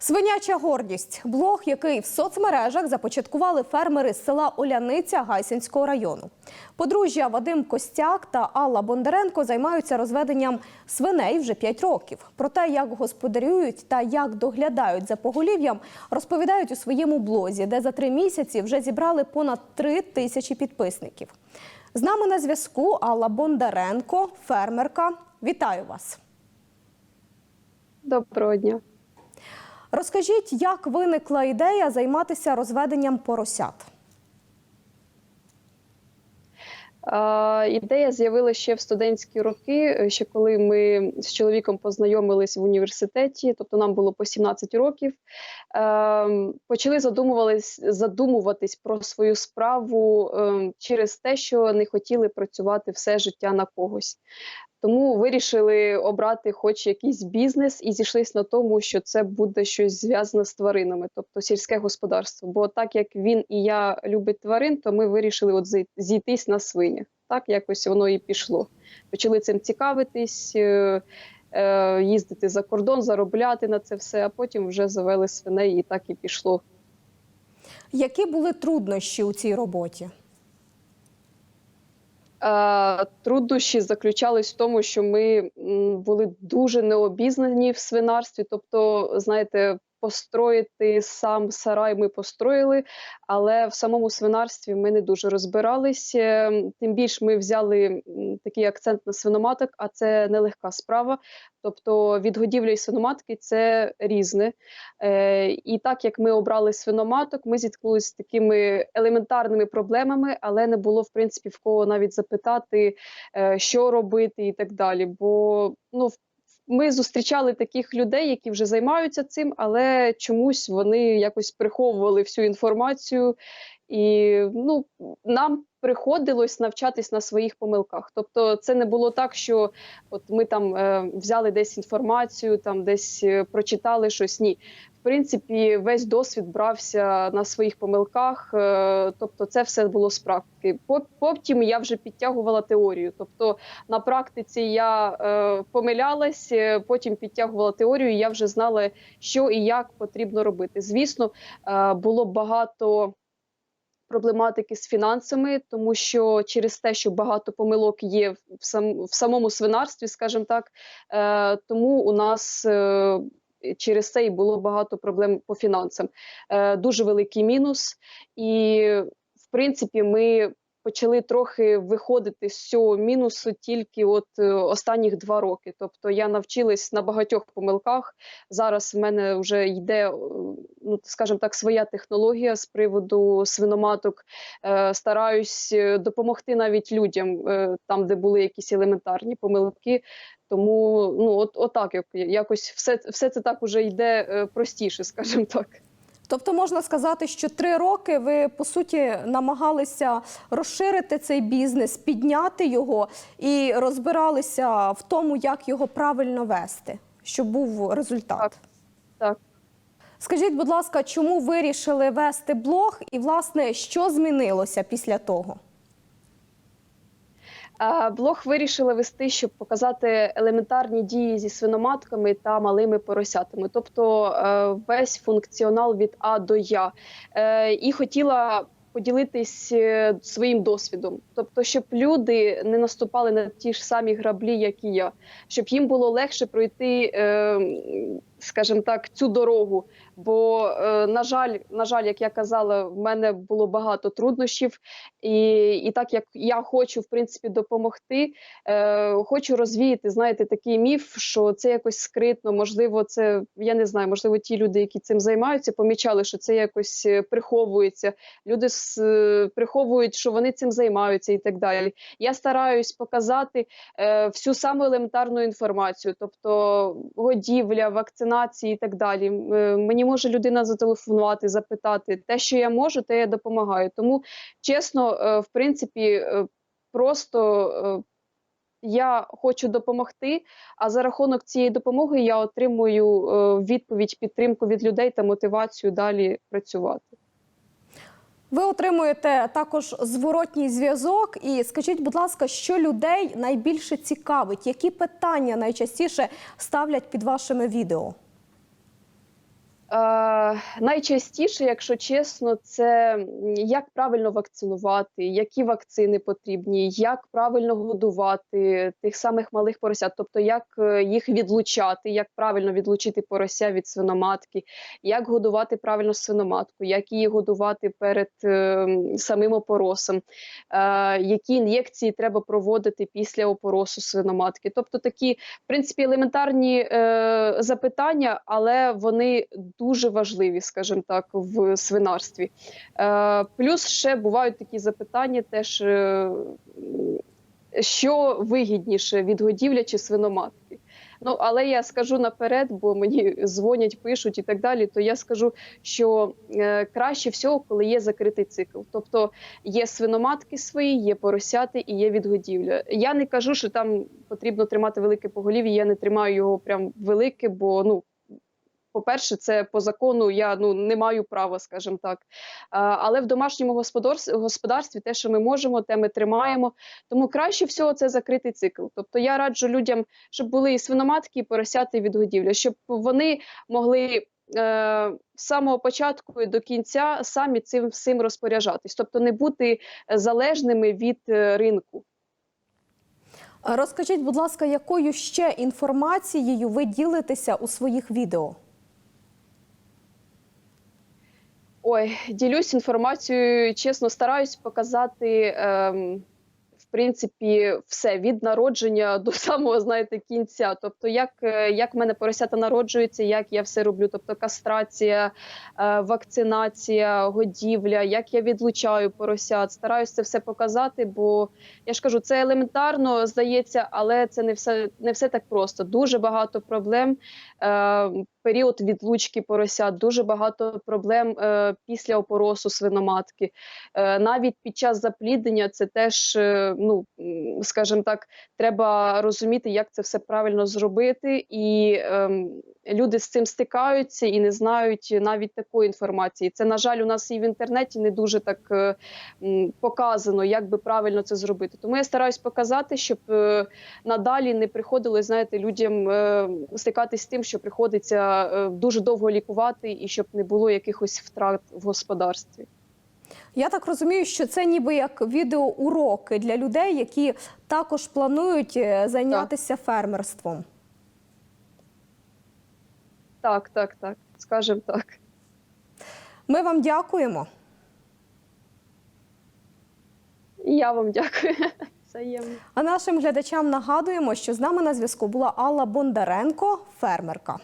Свиняча гордість блог, який в соцмережах започаткували фермери з села Оляниця Гайсинського району. Подружжя Вадим Костяк та Алла Бондаренко займаються розведенням свиней вже 5 років. Про те, як господарюють та як доглядають за поголів'ям, розповідають у своєму блозі, де за три місяці вже зібрали понад 3 тисячі підписників. З нами на зв'язку Алла Бондаренко, фермерка. Вітаю вас! Доброго дня. Розкажіть, як виникла ідея займатися розведенням поросят? Ідея з'явилася ще в студентські роки, е, ще коли ми з чоловіком познайомились в університеті, тобто нам було по 17 років. Е, Почали задумуватись про свою справу е, через те, що не хотіли працювати все життя на когось. Тому вирішили обрати хоч якийсь бізнес і зійшлися на тому, що це буде щось зв'язане з тваринами, тобто сільське господарство. Бо так як він і я любить тварин, то ми вирішили от зійтись на свинях. Так якось воно і пішло. Почали цим цікавитись, е, е, їздити за кордон, заробляти на це все, а потім вже завели свиней, і так і пішло. Які були труднощі у цій роботі? Е, Труднощі заключались в тому, що ми були дуже необізнані в свинарстві. Тобто, знаєте, построїти сам сарай ми построїли, але в самому свинарстві ми не дуже розбиралися. Тим більше ми взяли такий акцент на свиноматок, а це нелегка справа. Тобто відгодівля і свиноматки це різне. Е, і так як ми обрали свиноматок, ми зіткнулися з такими елементарними проблемами, але не було в принципі в кого навіть запитати, е, що робити і так далі. Бо ну, в- ми зустрічали таких людей, які вже займаються цим, але чомусь вони якось приховували всю інформацію, і ну, нам приходилось навчатись на своїх помилках. Тобто, це не було так, що от ми там е, взяли десь інформацію, там десь е, прочитали щось. Ні. В принципі, весь досвід брався на своїх помилках, е, тобто це все було з практики. По- Потім я вже підтягувала теорію. Тобто на практиці я е, помилялась, е, потім підтягувала теорію, і я вже знала, що і як потрібно робити. Звісно, е, було багато проблематики з фінансами, тому що через те, що багато помилок є в, сам, в самому свинарстві, скажімо так, е, тому у нас. Е, Через це і було багато проблем по фінансам. Е, дуже великий мінус, і в принципі ми почали трохи виходити з цього мінусу тільки от е, останніх два роки. Тобто я навчилась на багатьох помилках. Зараз в мене вже йде, е, ну скажімо так, своя технологія з приводу свиноматок. Е, стараюсь допомогти навіть людям там, де були якісь елементарні помилки. Тому ну от отак як якось все, все це так уже йде простіше, скажімо так. Тобто можна сказати, що три роки ви по суті намагалися розширити цей бізнес, підняти його і розбиралися в тому, як його правильно вести, щоб був результат. Так. Так. Скажіть, будь ласка, чому вирішили вести блог, і власне що змінилося після того? Блог вирішили вести, щоб показати елементарні дії зі свиноматками та малими поросятами, тобто е, весь функціонал від А до Я. Е, І хотіла поділитись е, своїм досвідом, тобто, щоб люди не наступали на ті ж самі граблі, як і я, щоб їм було легше пройти, скажімо так, цю дорогу. Бо, е, на жаль, на жаль, як я казала, в мене було багато труднощів, і, і так як я хочу в принципі допомогти, е, хочу розвіяти, знаєте, такий міф, що це якось скритно. Можливо, це я не знаю, можливо, ті люди, які цим займаються, помічали, що це якось е, приховується. Люди с- е, приховують, що вони цим займаються, і так далі. Я стараюсь показати е, всю саму елементарну інформацію, тобто годівля, вакцинації і так далі. Е, Мені може людина зателефонувати, запитати те, що я можу, те я допомагаю. Тому чесно, е, в принципі, е, просто я хочу допомогти, а за рахунок цієї допомоги я отримую відповідь, підтримку від людей та мотивацію далі працювати. Ви отримуєте також зворотній зв'язок. І скажіть, будь ласка, що людей найбільше цікавить? Які питання найчастіше ставлять під вашими відео? Найчастіше, якщо чесно, це як правильно вакцинувати, які вакцини потрібні, як правильно годувати тих самих малих поросят, тобто як е, їх відлучати, як правильно відлучити порося від свиноматки, як годувати правильно свиноматку, як її годувати перед е, самим опоросом, е, які ін'єкції треба проводити після опоросу свиноматки. Тобто такі, в принципі, елементарні е, запитання, але вони дуже важливі, скажімо так, в свинарстві. Е, плюс ще бувають такі запитання, теж е, що вигідніше відгодівля чи свиноматки. Ну, але я скажу наперед, бо мені дзвонять, пишуть і так далі. То я скажу, що е, краще всього, коли є закритий цикл. Тобто є свиноматки свої, є поросяти і є відгодівля. Я не кажу, що там потрібно тримати велике поголів'я. Я не тримаю його прям велике, бо ну. По-перше, це по закону я ну не маю права, скажімо так. Але в домашньому господарстві, те, що ми можемо, те ми тримаємо. Тому краще всього це закритий цикл. Тобто я раджу людям, щоб були і свиноматки, і поросяти і відгодівля, щоб вони могли е, з самого початку і до кінця самі цим всім розпоряджатись, тобто не бути залежними від е, ринку. Розкажіть, будь ласка, якою ще інформацією ви ділитеся у своїх відео? Ой, ділюсь інформацією, чесно, стараюсь показати. Ем, в принципі, все від народження до самого знаєте кінця. Тобто, як, е, як мене поросята народжуються, як я все роблю. Тобто кастрація, е, вакцинація, годівля, як я відлучаю поросят. Стараюсь це все показати, бо я ж кажу, це елементарно здається, але це не все не все так просто. Дуже багато проблем. Е, період відлучки поросят, дуже багато проблем е, після опоросу свиноматки. Е, навіть під час запліднення це теж, ну скажімо так, треба розуміти, як це все правильно зробити, і ем, люди з цим стикаються і не знають навіть такої інформації. Це, на жаль, у нас і в інтернеті не дуже так показано, як би правильно це зробити. Тому я стараюсь показати, щоб надалі не приходилось, знаєте, людям стикатись з тим, що приходиться е, дуже довго лікувати, і щоб не було якихось втрат в господарстві. Я так розумію, що це ніби як відеоуроки для людей, які також планують е, зайнятися фермерством. Так, так, так, скажемо так. Ми вам дякуємо. І я вам дякую. Взаємно. А нашим глядачам нагадуємо, що з нами на зв'язку була Алла Бондаренко, фермерка.